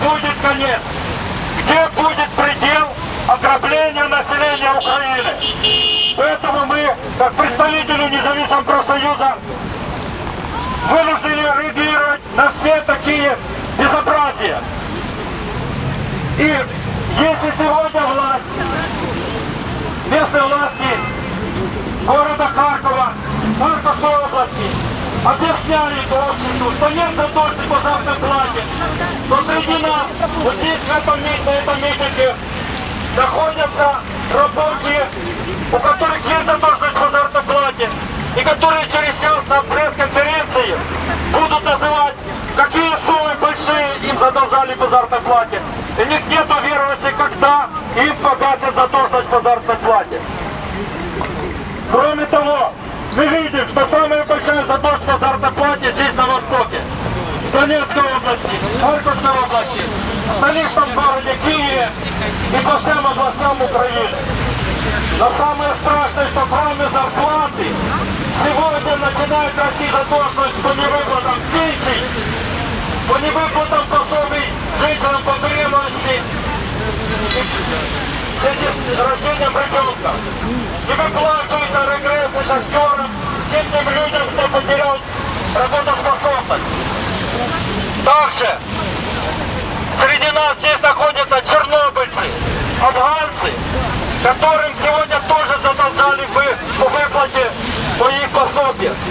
будет конец? Где будет предел ограбления населения Украины? Поэтому мы, как представители независимого профсоюза, вынуждены реагировать на все такие безобразия. И если сегодня власть, местные власти города Харькова, Харьковской области объясняли обществу, что нет по заработной плате, то среди нас, вот здесь, в этом месте, на этом митинге, находятся рабочие, у которых есть задолженность по заработной плате, и которые через час на пресс-конференции будут называть, какие суммы большие им задолжали по заработной плате. У них нет уверенности, когда им погасят задолженность по заработной плате. Кроме того, мы видим, Харьковской области, в столичном городе Киеве и по всем областям Украины. Но самое страшное, что кроме зарплаты, сегодня начинает расти задолженность по невыплатам пенсий, по невыплатам пособий женщинам по беременности, с рождением ребенка. Не выплачиваются регрессы шахтерам, всем тем людям, кто потерял работоспособность. Также среди нас здесь находятся чернобыльцы, афганцы, которым сегодня тоже задолжали вы